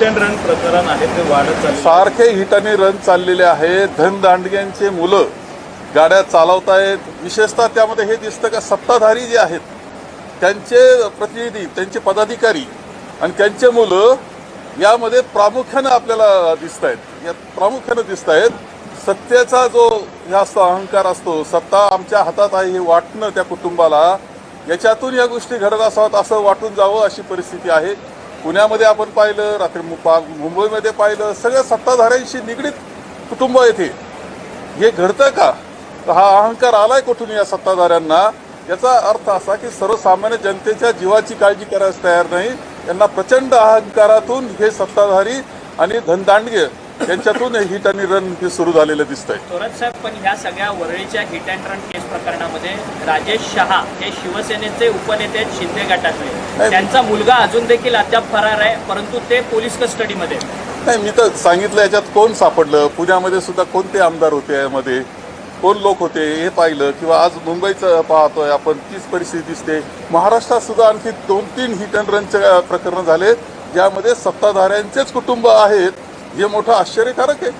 Hit and run प्रकरण आहे ते वाढत चालले सारखे हिट आणि रन चाललेले आहेत. धनदांडग्यांचे मुलं गाड्या चालवतायत. विशेषतः त्यामध्ये हे दिसतं का सत्ताधारी जे आहेत त्यांचे प्रतिनिधी त्यांचे पदाधिकारी आणि त्यांचे मुलं यामध्ये प्रामुख्यानं आपल्याला दिसत आहेत यात प्रामुख्यानं दिसत आहेत सत्तेचा जो ह्या असतो अहंकार असतो सत्ता आमच्या हातात आहे हे वाटणं त्या कुटुंबाला याच्यातून या गोष्टी घडत असाव्यात असं वाटून जावं अशी परिस्थिती आहे. पुण्यामध्ये आपण पाहिलं रात्री मु- पा- मुंबईमध्ये पाहिलं सगळ्या सत्ताधाऱ्यांशी निगडीत कुटुंब येथे. हे घडतं का? तर हा अहंकार आलाय कुठून या सत्ताधाऱ्यांना? याचा अर्थ असा की सर्वसामान्य जनतेच्या जीवाची काळजी करायला तयार नाही. यांना प्रचंड अहंकारातून हे सत्ताधारी आणि धनदांडगे यांच्यातून हिट आणि रन हे सुरू झालेलं दिसतंय. थोरात साहेब पण ह्या सगळ्या वरळीच्या हिट अँड रन केस प्रकरणामध्ये राजेश शहा हे शिवसेनेचे उपनेते आहेत शिंदे गटातले. त्यांचा मुलगा अजून देखील अद्याप फरार आहे परंतु ते पोलीस कस्टडीमध्ये. नाही मी तर सांगितलं याच्यात कोण सापडलं? पुण्यामध्ये सुद्धा कोणते आमदार होते यामध्ये? कोण लोक होते? हे पाहिलं किंवा आज मुंबईचं पाहतोय आपण तीच परिस्थिती दिसते. महाराष्ट्रात सुद्धा आणखी दोन तीन हिट अँड रनचे प्रकरण झाले ज्यामध्ये सत्ताधाऱ्यांचेच कुटुंब आहेत. हे मोठं आश्चर्यकारक आहे